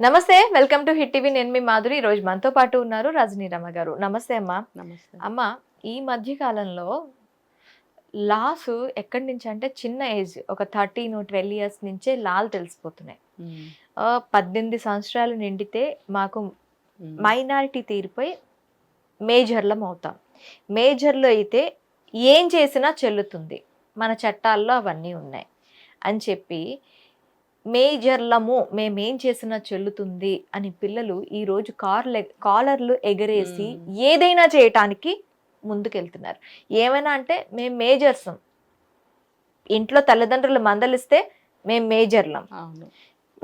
నమస్తే welcome to hit TV. నేను మీ మాధురి. ఈ రోజు మనతో పాటు ఉన్నారు రజనీ రమ గారు. నమస్తే అమ్మా. నమస్తే. అమ్మ ఈ మధ్య కాలంలో లాస్ ఎక్కడి నుంచి అంటే చిన్న ఏజ్ ఒక థర్టీన్ ట్వెల్వ్ ఇయర్స్ నుంచే లాలు తెలిసిపోతున్నాయి. పద్దెనిమిది సంవత్సరాలు నిండితే మాకు మైనారిటీ తీరిపోయి మేజర్లం అవుతాం. మేజర్లో అయితే ఏం చేసినా చెల్లుతుంది. మన చట్టాల్లో అవన్నీ ఉన్నాయి అని చెప్పి మేజర్లము మేమేం చేసినా చెల్లుతుంది అని పిల్లలు ఈరోజు కార్లు కాలర్లు ఎగరేసి. ఏదైనా చేయటానికి ముందుకెళ్తున్నారు. ఏమైనా అంటే మేము మేజర్స్. ఇంట్లో తల్లిదండ్రులు మందలిస్తే మేము మేజర్లం.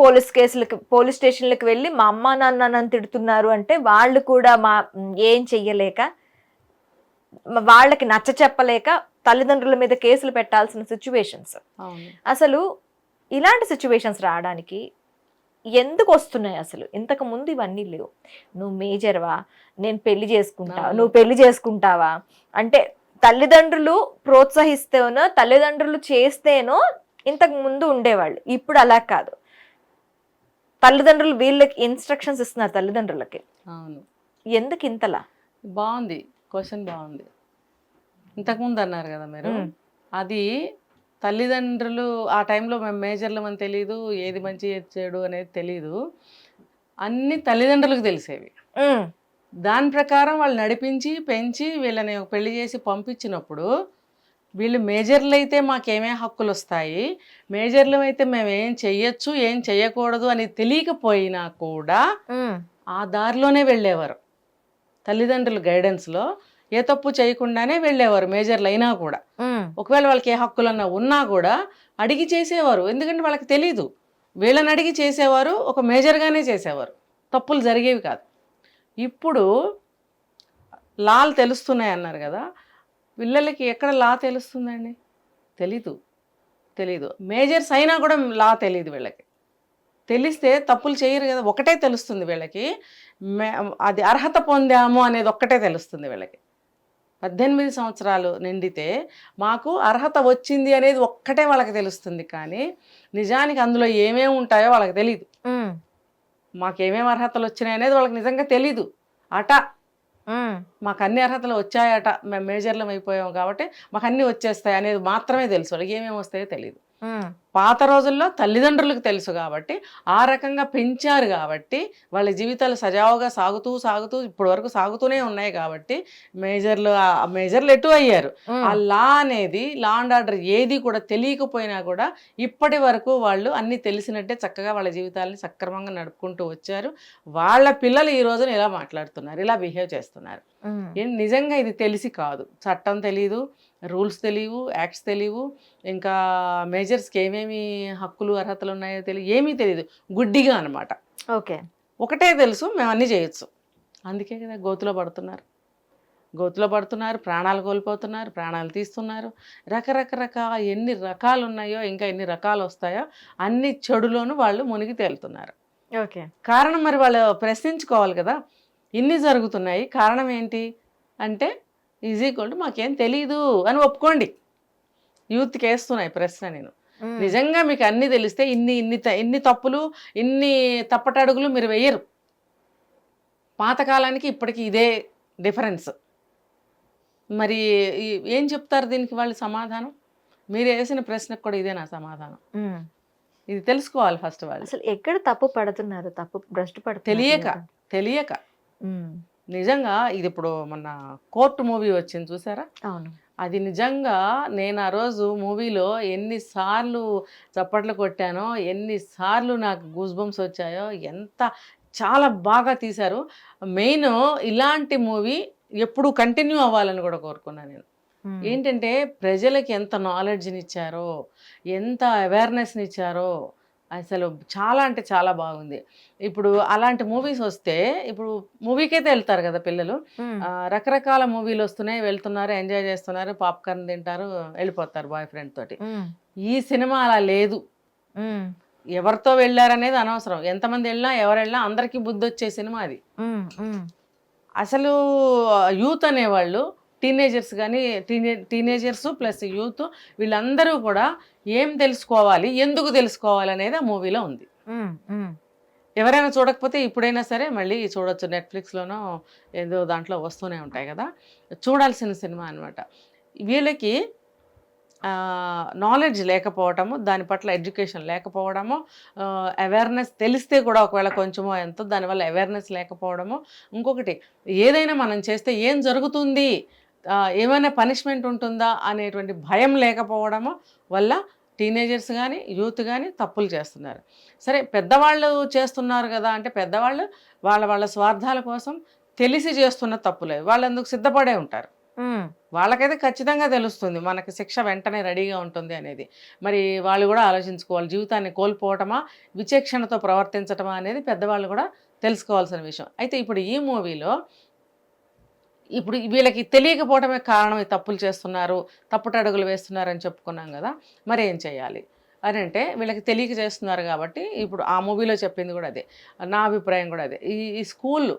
పోలీస్ కేసులకు పోలీస్ స్టేషన్లకు వెళ్ళి మా అమ్మ నాన్న నన్ను తిడుతున్నారు అంటే వాళ్ళు కూడా మా ఏం చెయ్యలేక వాళ్ళకి నచ్చ చెప్పలేక తల్లిదండ్రుల మీద కేసులు పెట్టాల్సిన సిచ్యువేషన్స్. అసలు ఇలాంటి సిచ్యువేషన్స్ రావడానికి ఎందుకు వస్తున్నాయి అసలు? ఇంతకు ముందు ఇవన్నీ లేవు. నువ్వు మేజర్వా నేను పెళ్ళి చేసుకుంటా. నువ్వు పెళ్ళి చేసుకుంటావా? అంటే తల్లిదండ్రులు ప్రోత్సహిస్తేనో తల్లిదండ్రులు చేస్తేనో ఇంతకు ముందు ఉండేవాళ్ళు. ఇప్పుడు అలా కాదు. తల్లిదండ్రులు వీళ్ళకి ఇన్స్ట్రక్షన్స్ ఇస్తున్నారు తల్లిదండ్రులకి. అవును. ఎందుకు ఇంతలా? బాగుంది. క్వశ్చన్ బాగుంది. ఇంతకుముందు అన్నారు కదా మీరు. అది తల్లిదండ్రులు ఆ టైంలో మేము మేజర్లం అని తెలియదు ఏది మంచి ఏది చెడు అనేది తెలియదు అన్ని తల్లిదండ్రులకు తెలిసేవి. దాని ప్రకారం వాళ్ళు నడిపించి పెంచి వీళ్ళని పెళ్ళి చేసి పంపించినప్పుడు వీళ్ళు మేజర్లు అయితే మాకేమే హక్కులు వస్తాయి. మేజర్లు అయితే మేము ఏం చెయ్యొచ్చు ఏం చెయ్యకూడదు అని తెలియకపోయినా కూడా ఆ దారిలోనే వెళ్ళేవారు. తల్లిదండ్రుల గైడెన్స్లో ఏ తప్పు చేయకుండానే వెళ్ళేవారు మేజర్లు అయినా కూడా. ఒకవేళ వాళ్ళకి ఏ హక్కులన్నా ఉన్నా కూడా అడిగి చేసేవారు. ఎందుకంటే వాళ్ళకి తెలీదు. వీళ్ళని అడిగి చేసేవారు ఒక మేజర్గానే చేసేవారు. తప్పులు జరిగేవి కాదు. ఇప్పుడు లాలు తెలుస్తున్నాయి అన్నారు కదా పిల్లలకి ఎక్కడ లా తెలుస్తుందండి? తెలీదు. తెలీదు. మేజర్స్ అయినా కూడా లా తెలియదు వీళ్ళకి. తెలిస్తే తప్పులు చేయరు కదా ఒకటే తెలుస్తుంది వీళ్ళకి. అది అర్హత పొందాము అనేది ఒక్కటే తెలుస్తుంది వీళ్ళకి. పద్దెనిమిది సంవత్సరాలు నిండితే మాకు అర్హత వచ్చింది అనేది ఒక్కటే వాళ్ళకి తెలుస్తుంది కానీ నిజానికి అందులో ఏమేమి ఉంటాయో వాళ్ళకి తెలియదు ఉమ్, మాకు ఏమేమి అర్హతలు వచ్చినాయి అనేది వాళ్ళకి నిజంగా తెలీదు. అట. మాకు అన్ని అర్హతలు వచ్చాయట. మేము మేజర్లం అయిపోయాం కాబట్టి మాకు అన్నీ వచ్చేస్తాయి అనేది మాత్రమే తెలుసు. వాళ్ళకి ఏమేమి వస్తాయో తెలియదు పాత రోజుల్లో తల్లిదండ్రులకు తెలుసు కాబట్టి ఆ రకంగా పెంచారు కాబట్టి వాళ్ళ జీవితాలు సజావుగా సాగుతూ సాగుతూ ఇప్పటి వరకు సాగుతూనే ఉన్నాయి కాబట్టి మేజర్లు మేజర్లు ఎటు అయ్యారు. ఆ లా అనేది లా అండ్ ఆర్డర్ ఏది కూడా తెలియకపోయినా కూడా ఇప్పటి వరకు వాళ్ళు అన్ని తెలిసినట్టే చక్కగా వాళ్ళ జీవితాలని సక్రమంగా నడుపుకుంటూ వచ్చారు. వాళ్ళ పిల్లలు ఈ రోజున ఇలా మాట్లాడుతున్నారు ఇలా బిహేవ్ చేస్తున్నారు. నిజంగా ఇది తెలిసి కాదు. చట్టం తెలియదు రూల్స్ తెలియవు యాక్ట్స్ తెలియవు ఇంకా మేజర్స్కి ఏమేమి హక్కులు అర్హతలు ఉన్నాయో తెలియదు ఏమీ తెలియదు. గుడ్డిగా అనమాట ఓకే. ఒకటే తెలుసు మేము అన్నీ చేయొచ్చు. అందుకే కదా గోతులో పడుతున్నారు. గోతులో పడుతున్నారు ప్రాణాలు కోల్పోతున్నారు ప్రాణాలు తీస్తున్నారు. రకరకరకాల ఎన్ని రకాలు ఉన్నాయో ఇంకా ఎన్ని రకాలు వస్తాయో అన్ని చెడులోనూ వాళ్ళు మునిగి తేలుతున్నారు. ఓకే. కారణం మరి వాళ్ళు ప్రశ్నించుకోవాలి కదా. ఇన్ని జరుగుతున్నాయి కారణం ఏంటి? అంటే ఈజ్ ఈక్వల్ టు మాకేం తెలీదు అని ఒప్పుకోండి. యూత్కి వేస్తున్నాయి ప్రశ్న నేను. నిజంగా మీకు అన్ని తెలిస్తే ఇన్ని ఇన్ని ఇన్ని తప్పులు ఇన్ని తప్పటడుగులు మీరు వెయ్యరు పాతకాలానికి ఇప్పటికి ఇదే డిఫరెన్స్. మరి ఏం చెప్తారు దీనికి వాళ్ళు సమాధానం? మీరు వేసిన ప్రశ్నకు కూడా ఇదే నా సమాధానం. ఇది తెలుసుకోవాలి ఫస్ట్ వాళ్ళు అసలు ఎక్కడ తప్పు పడుతున్నారు? తప్పు భ్రష్టు పడుతున్నారు తెలియక తెలియక. నిజంగా ఇది ఇప్పుడు మొన్న కోర్టు మూవీ వచ్చింది చూసారా? అవును. అది నిజంగా నేను ఆ రోజు మూవీలో ఎన్నిసార్లు చప్పట్లు కొట్టానో ఎన్నిసార్లు నాకు గూస్ బంప్స్ వచ్చాయో ఎంత చాలా బాగా తీశారు. మెయిన్ ఇలాంటి మూవీ ఎప్పుడు కంటిన్యూ అవ్వాలని కూడా కోరుకున్నాను నేను. ఏంటంటే ప్రజలకి ఎంత నాలెడ్జ్ని ఇచ్చారో ఎంత అవేర్నెస్ని ఇచ్చారో అసలు చాలా అంటే చాలా బాగుంది. ఇప్పుడు అలాంటి మూవీస్ వస్తే ఇప్పుడు మూవీకైతే వెళ్తారు కదా పిల్లలు. రకరకాల మూవీలు వస్తున్నాయి వెళ్తున్నారు ఎంజాయ్ చేస్తున్నారు పాప్కార్న్ తింటారు వెళ్ళిపోతారు బాయ్ ఫ్రెండ్ తోటి. ఈ సినిమా అలా లేదు. ఎవరితో వెళ్ళారనేది అనవసరం. ఎంతమంది వెళ్ళినా ఎవరు వెళ్ళినా అందరికీ బుద్ధి వచ్చే సినిమా అది. అసలు యూత్ అనేవాళ్ళు టీనేజర్స్ కానీ టీనే టీనేజర్స్ ప్లస్ యూత్ వీళ్ళందరూ కూడా ఏం తెలుసుకోవాలి ఎందుకు తెలుసుకోవాలి అనేది ఆ మూవీలో ఉంది. ఎవరైనా చూడకపోతే ఇప్పుడైనా సరే మళ్ళీ చూడొచ్చు. నెట్ఫ్లిక్స్లోనో ఏదో దాంట్లో వస్తూనే ఉంటాయి కదా. చూడాల్సిన సినిమా అనమాట వీళ్ళకి నాలెడ్జ్ లేకపోవడము దాని పట్ల ఎడ్యుకేషన్ లేకపోవడము అవేర్నెస్ తెలిస్తే కూడా ఒకవేళ కొంచెమో ఎంతో దానివల్ల అవేర్నెస్ లేకపోవడము. ఇంకొకటి ఏదైనా మనం చేస్తే ఏం జరుగుతుంది ఏమైనా పనిష్మెంట్ ఉంటుందా అనేటువంటి భయం లేకపోవడము వల్ల టీనేజర్స్ కానీ యూత్ కానీ తప్పులు చేస్తున్నారు. సరే పెద్దవాళ్ళు చేస్తున్నారు కదా అంటే పెద్దవాళ్ళు వాళ్ళ వాళ్ళ స్వార్థాల కోసం తెలిసి చేస్తున్న తప్పులే వాళ్ళు అందుకు సిద్ధపడే ఉంటారు. వాళ్ళకైతే ఖచ్చితంగా తెలుస్తుంది మనకి శిక్ష వెంటనే రెడీగా ఉంటుంది అనేది. మరి వాళ్ళు కూడా ఆలోచించుకోవాలి. జీవితాన్ని కోల్పోవటమా విచక్షణతో ప్రవర్తించటమా అనేది పెద్దవాళ్ళు కూడా తెలుసుకోవాల్సిన విషయం. అయితే ఇప్పుడు ఈ మూవీలో ఇప్పుడు వీళ్ళకి తెలియకపోవడమే కారణం ఈ తప్పులు చేస్తున్నారు తప్పుడు అడుగులు వేస్తున్నారు అని చెప్పుకున్నాం కదా మరి ఏం చేయాలి? అని అంటే వీళ్ళకి తెలియక చేస్తున్నారు కాబట్టి ఇప్పుడు ఆ మూవీలో చెప్పింది కూడా అదే నా అభిప్రాయం కూడా అదే. ఈ ఈ స్కూల్.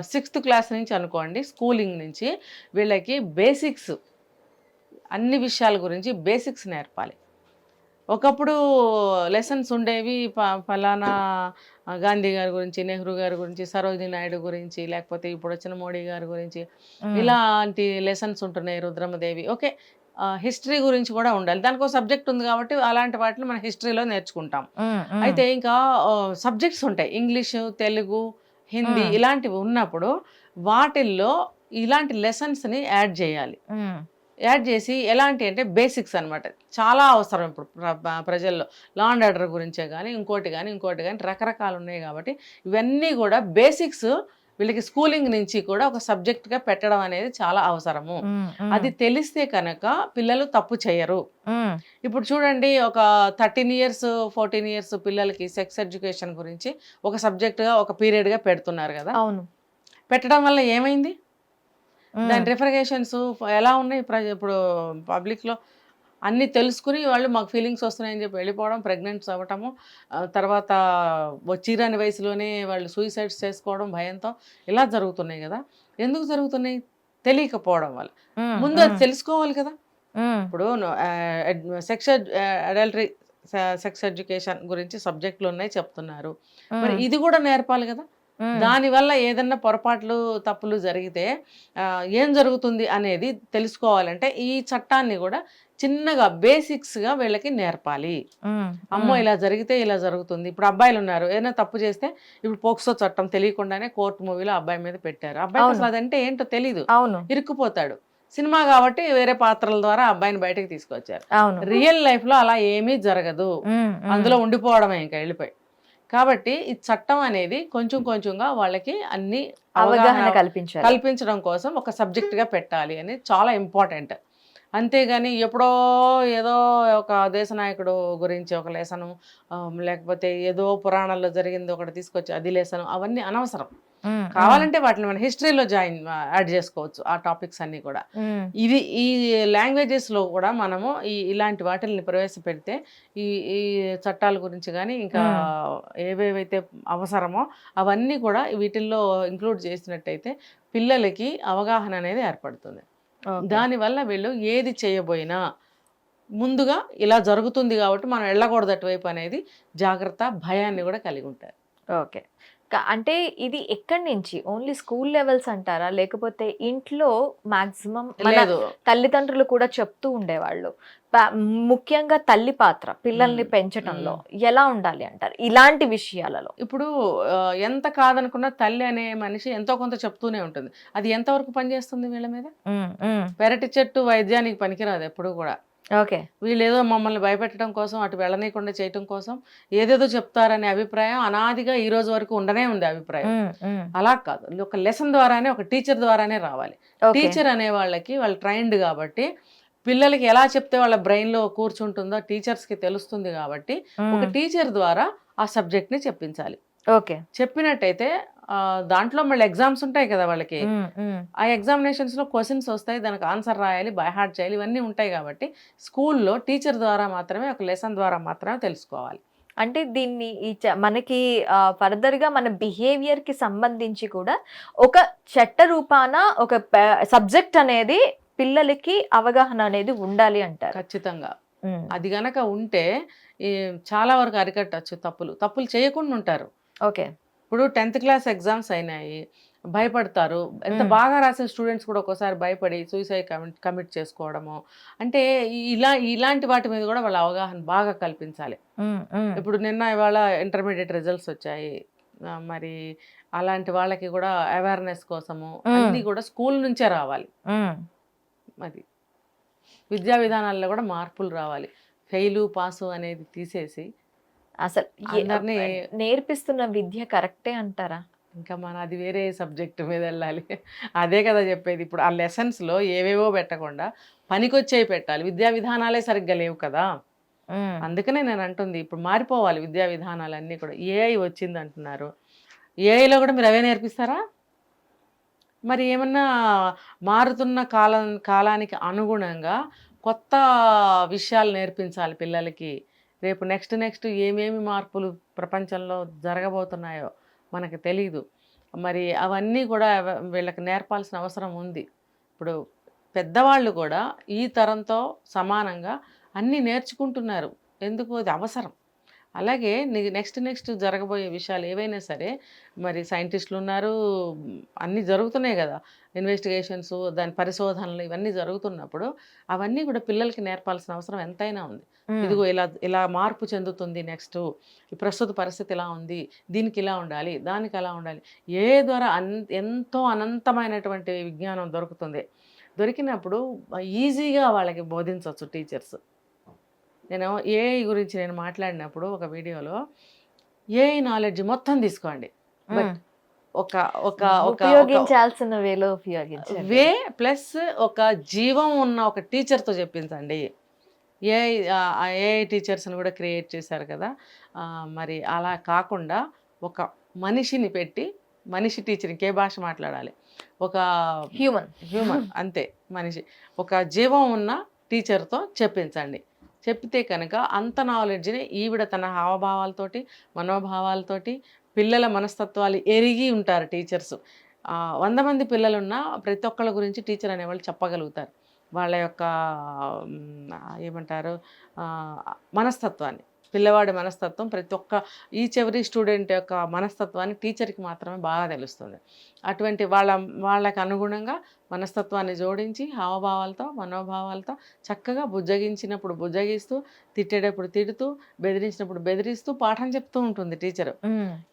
సిక్స్త్ క్లాస్ నుంచి అనుకోండి స్కూలింగ్ నుంచి వీళ్ళకి బేసిక్స్ అన్ని విషయాల గురించి బేసిక్స్ నేర్పాలి. ఒకప్పుడు లెసన్స్ ఉండేవి ఫలానా గాంధీ గారి గురించి నెహ్రూ గారి గురించి సరోజిని నాయుడు గురించి లేకపోతే ఇప్పుడు వచ్చిన మోడీ గారి గురించి. ఇలాంటి లెసన్స్ ఉంటున్నాయి రుద్రమదేవి. ఓకే హిస్టరీ గురించి కూడా ఉండాలి. దానికి ఒక సబ్జెక్ట్ ఉంది కాబట్టి అలాంటి వాటిని మనం హిస్టరీలో నేర్చుకుంటాం. అయితే ఇంకా సబ్జెక్ట్స్ ఉంటాయి. ఇంగ్లీషు తెలుగు హిందీ. ఇలాంటివి ఉన్నప్పుడు వాటిల్లో ఇలాంటి లెసన్స్ని యాడ్ చేయాలి. యాడ్ చేసి ఎలాంటి అంటే బేసిక్స్ అన్నమాట. చాలా అవసరం ఇప్పుడు ప్ర- ప్ర- ప్రజల్లో. లా అండ్ ఆర్డర్ గురించే కానీ ఇంకోటి కానీ ఇంకోటి కానీ రకరకాలు ఉన్నాయి కాబట్టి ఇవన్నీ కూడా బేసిక్స్ వీళ్ళకి స్కూలింగ్ నుంచి కూడా ఒక సబ్జెక్ట్గా పెట్టడం అనేది చాలా అవసరము. అది తెలిస్తే కనుక పిల్లలు తప్పు చేయరు. ఇప్పుడు చూడండి ఒక థర్టీన్ ఇయర్స్ ఫోర్టీన్ ఇయర్స్ పిల్లలకి సెక్స్ ఎడ్యుకేషన్ గురించి ఒక సబ్జెక్ట్గా ఒక పీరియడ్గా పెడుతున్నారు కదా. అవును. పెట్టడం వల్ల ఏమైంది? దాని రిఫర్గేషన్స్ ఎలా ఉన్నాయి ప్రజ ఇప్పుడు పబ్లిక్లో అన్నీ తెలుసుకుని వాళ్ళు మాకు ఫీలింగ్స్ వస్తున్నాయని చెప్పి వెళ్ళిపోవడం ప్రెగ్నెంట్స్ అవ్వటము తర్వాత వచ్చిరాని వయసులోనే వాళ్ళు సూసైడ్స్ చేసుకోవడం భయంతో ఇలా జరుగుతున్నాయి కదా. ఎందుకు జరుగుతున్నాయి? తెలియకపోవడం వల్ల. ముందు అది తెలుసుకోవాలి కదా. ఇప్పుడు సెక్స్ అడల్టరీ సెక్స్ ఎడ్యుకేషన్ గురించి సబ్జెక్టులు ఉన్నాయి చెప్తున్నారు. మరి ఇది కూడా నేర్పాలి కదా. దానివల్ల ఏదన్నా పొరపాట్లు తప్పులు జరిగితే ఏం జరుగుతుంది అనేది తెలుసుకోవాలంటే ఈ చట్టాన్ని కూడా చిన్నగా బేసిక్స్గా వీళ్ళకి నేర్పాలి. అమ్మో ఇలా జరిగితే ఇలా జరుగుతుంది. ఇప్పుడు అబ్బాయిలు ఉన్నారు. ఏదైనా తప్పు చేస్తే ఇప్పుడు పోక్సో చట్టం తెలియకుండానే కోర్టు మూవీలో అబ్బాయి మీద పెట్టారు. అబ్బాయి. అసలు అదంటే ఏంటో తెలీదు. అవును. ఇరుక్కుపోతాడు. సినిమా కాబట్టి వేరే పాత్రల ద్వారా అబ్బాయిని బయటకు తీసుకొచ్చారు. రియల్ లైఫ్లో అలా ఏమీ జరగదు. అందులో ఉండిపోవడమే ఇంకా వెళ్ళిపోయి. కాబట్టి ఈ చట్టం అనేది కొంచెం కొంచెంగా వాళ్ళకి అన్ని అవగాహన కల్పించాలి. కల్పించడం కోసం ఒక subject గా పెట్టాలి అని చాలా ఇంపార్టెంట్ అంతేగాని ఎప్పుడో ఏదో ఒక దేశ నాయకుడు గురించి ఒక లేసను లేకపోతే ఏదో పురాణాల్లో జరిగింది ఒకటి తీసుకొచ్చి అది లేసను అవన్నీ అనవసరం. కావాలంటే వాటిని మన హిస్టరీలో జాయిన్ యాడ్ చేసుకోవచ్చు ఆ టాపిక్స్ అన్నీ కూడా. ఇది ఈ లాంగ్వేజెస్లో కూడా మనము ఈ ఇలాంటి వాటిని ప్రవేశపెడితే ఈ ఈ చట్టాల గురించి కానీ ఇంకా ఏవేవైతే అవసరమో అవన్నీ కూడా వీటిల్లో ఇంక్లూడ్ చేసినట్టయితే పిల్లలకి అవగాహన అనేది ఏర్పడుతుంది. దానివల్ల వీళ్ళు ఏది చేయబోయినా ముందుగా ఇలా జరుగుతుంది కాబట్టి మనం వెళ్ళకూడదు అటువైపు అనేది జాగ్రత్త భయాన్ని కూడా కలిగి ఉంటారు. ఓకే. అంటే ఇది ఎక్కడి నుంచి? ఓన్లీ స్కూల్ లెవెల్స్ అంటారా? లేకపోతే ఇంట్లో మాక్సిమం మన లేదు. తల్లిదండ్రులు కూడా చెప్తూ ఉండేవాళ్ళు. ముఖ్యంగా తల్లి పాత్ర పిల్లల్ని. పెంచడంలో ఎలా ఉండాలి అంటారు? ఇలాంటి విషయాలలో. ఇప్పుడు ఎంత కాదనుకున్నా తల్లి అనే మనిషి ఎంతో కొంత చెప్తూనే ఉంటుంది. అది ఎంతవరకు పనిచేస్తుంది వీళ్ళ మీద. పెరటి చెట్టు వైద్యానికి పనికిరాదు ఎప్పుడు కూడా. ఓకే వీళ్ళు ఏదో మమ్మల్ని భయపెట్టడం కోసం అటు వెళ్ళనీయకుండా చేయటం కోసం ఏదేదో చెప్తారనే అభిప్రాయం అనాదిగా ఈ రోజు వరకు ఉండనే ఉంది అభిప్రాయం. అలా కాదు ఒక లెసన్ ద్వారానే ఒక టీచర్ ద్వారానే రావాలి. టీచర్ అనే వాళ్ళకి వాళ్ళు ట్రైన్డ్ కాబట్టి పిల్లలకి ఎలా చెప్తే వాళ్ళ బ్రెయిన్లో కూర్చుంటుందో టీచర్స్కి తెలుస్తుంది కాబట్టి ఒక. టీచర్ ద్వారా ఆ సబ్జెక్ట్ని చెప్పించాలి ఓకే. చెప్పినట్టయితే దాంట్లో మళ్ళీ ఎగ్జామ్స్ ఉంటాయి కదా వాళ్ళకి. ఆ ఎగ్జామినేషన్స్లో క్వశ్చన్స్ వస్తాయి దానికి ఆన్సర్ రాయాలి బై హార్ట్ చేయాలి ఇవన్నీ ఉంటాయి కాబట్టి స్కూల్లో టీచర్ ద్వారా మాత్రమే ఒక లెసన్ ద్వారా మాత్రమే తెలుసుకోవాలి. అంటే దీన్ని ఈ మనకి ఫర్దర్గా మన బిహేవియర్కి సంబంధించి కూడా ఒక చట్ట రూపాన ఒక సబ్జెక్ట్ అనేది పిల్లలకి అవగాహన అనేది ఉండాలి అంటారు. ఖచ్చితంగా. అది గనక ఉంటే ఈ చాలా వరకు అరికట్టచ్చు తప్పులు. తప్పులు చేయకుండా ఉంటారు. ఓకే. ఇప్పుడు టెన్త్ క్లాస్ ఎగ్జామ్స్ అయినాయి. భయపడతారు. ఎంత. బాగా రాసిన స్టూడెంట్స్ కూడా ఒక్కోసారి భయపడి సూసైడ్ కమిట్ కమిట్ చేసుకోవడము. అంటే ఇలా ఇలాంటి వాటి మీద కూడా వాళ్ళ అవగాహన బాగా కల్పించాలి. ఇప్పుడు నిన్న ఇవాళ ఇంటర్మీడియట్ రిజల్ట్స్ వచ్చాయి. మరి అలాంటి వాళ్ళకి కూడా అవేర్నెస్ కోసము. అన్నీ కూడా స్కూల్ నుంచే రావాలి. అది విద్యా విధానాల్లో కూడా మార్పులు రావాలి. ఫెయిలు పాసు అనేది తీసేసి అసలు నేర్పిస్తున్న విద్య కరెక్టే అంటారా? ఇంకా మన అది వేరే సబ్జెక్ట్ మీద వెళ్ళాలి. అదే కదా చెప్పేది. ఇప్పుడు ఆ లెసన్స్లో ఏవేవో పెట్టకుండా పనికొచ్చేవి పెట్టాలి. విద్యా విధానాలే సరిగ్గా లేవు కదా. అందుకనే నేను అంటుంది ఇప్పుడు మారిపోవాలి విద్యా విధానాలన్నీ కూడా. ఏఐ వచ్చింది అంటున్నారు. ఏఐలో కూడా మీరు అవే నేర్పిస్తారా? మరి ఏమన్నా మారుతున్న కాలం కాలానికి అనుగుణంగా కొత్త విషయాలు నేర్పించాలి పిల్లలకి. రేపు నెక్స్ట్ నెక్స్ట్ ఏమేమి మార్పులు ప్రపంచంలో జరగబోతున్నాయో మనకు తెలియదు మరి అవన్నీ కూడా వీళ్ళకి నేర్పాల్సిన అవసరం ఉంది. ఇప్పుడు పెద్దవాళ్ళు కూడా ఈ తరంతో సమానంగా అన్నీ నేర్చుకుంటున్నారు. ఎందుకు? అది అవసరం. అలాగే నెక్స్ట్ నెక్స్ట్ జరగబోయే విషయాలు ఏవైనా సరే మరి సైంటిస్టులు ఉన్నారు అన్నీ జరుగుతున్నాయి కదా. ఇన్వెస్టిగేషన్స్ దాని పరిశోధనలు ఇవన్నీ జరుగుతున్నప్పుడు అవన్నీ కూడా పిల్లలకి నేర్పాల్సిన అవసరం ఎంతైనా ఉంది. ఇదిగో ఇలా ఇలా మార్పు చెందుతుంది నెక్స్ట్ ఈ ప్రస్తుత పరిస్థితి ఇలా ఉంది దీనికి ఇలా ఉండాలి దానికి అలా ఉండాలి ఏ ద్వారా అన్ ఎంతో అనంతమైనటువంటి విజ్ఞానం దొరుకుతుంది. దొరికినప్పుడు ఈజీగా వాళ్ళకి బోధించవచ్చు టీచర్స్. నేను ఏఐ గురించి నేను మాట్లాడినప్పుడు ఒక వీడియోలో ఏఐ నాలెడ్జ్ మొత్తం తీసుకోండి. ఒక ఒక ఉపయోగించాల్సిన వేలో ఉపయోగించాలి వే ప్లస్ ఒక జీవం ఉన్న ఒక టీచర్తో చెప్పించండి. ఏ ఏఐ టీచర్స్ని కూడా క్రియేట్ చేశారు కదా. మరి అలా కాకుండా ఒక మనిషిని పెట్టి మనిషి టీచర్ ఇంకే భాష మాట్లాడాలి. ఒక హ్యూమన్ హ్యూమన్ అంతే మనిషి. ఒక జీవం ఉన్న టీచర్తో చెప్పించండి. చెప్తే కనుక అంత నాలెడ్జ్ని ఈవిడ తన హావభావాలతోటి మనోభావాలతోటి పిల్లల మనస్తత్వాలు ఎరిగి ఉంటారు టీచర్స్. వంద మంది పిల్లలున్నా ప్రతి ఒక్కళ్ళ గురించి టీచర్ అనేవాళ్ళు చెప్పగలుగుతారు. వాళ్ళ యొక్క ఏమంటారు? మనస్తత్వాన్ని. పిల్లవాడి మనస్తత్వం ప్రతి ఒక్క ఈచ్ ఎవరీ స్టూడెంట్ యొక్క మనస్తత్వాన్ని టీచర్కి మాత్రమే బాగా తెలుస్తుంది. అటువంటి వాళ్ళ వాళ్ళకి అనుగుణంగా మనస్తత్వాన్ని జోడించి హావభావాలతో మనోభావాలతో చక్కగా బుజ్జగించినప్పుడు బుజ్జగిస్తూ తిట్టేటప్పుడు తిడుతూ బెదిరించినప్పుడు బెదిరిస్తూ పాఠం చెప్తూ ఉంటుంది టీచరు.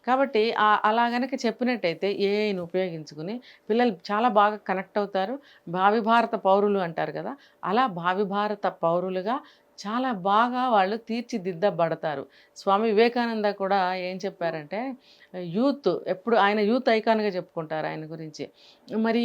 కాబట్టి అలా గనక చెప్పినట్టయితే ఏఐని ఉపయోగించుకుని పిల్లలు చాలా బాగా కనెక్ట్ అవుతారు. భావి భారత పౌరులు అంటారు కదా అలా భావి భారత పౌరులుగా చాలా బాగా వాళ్ళు తీర్చిదిద్దబడతారు. స్వామి వివేకానంద కూడా ఏం చెప్పారంటే యూత్ ఎప్పుడు ఆయన యూత్ ఐకాన్గా చెప్పుకుంటారు ఆయన గురించి. మరి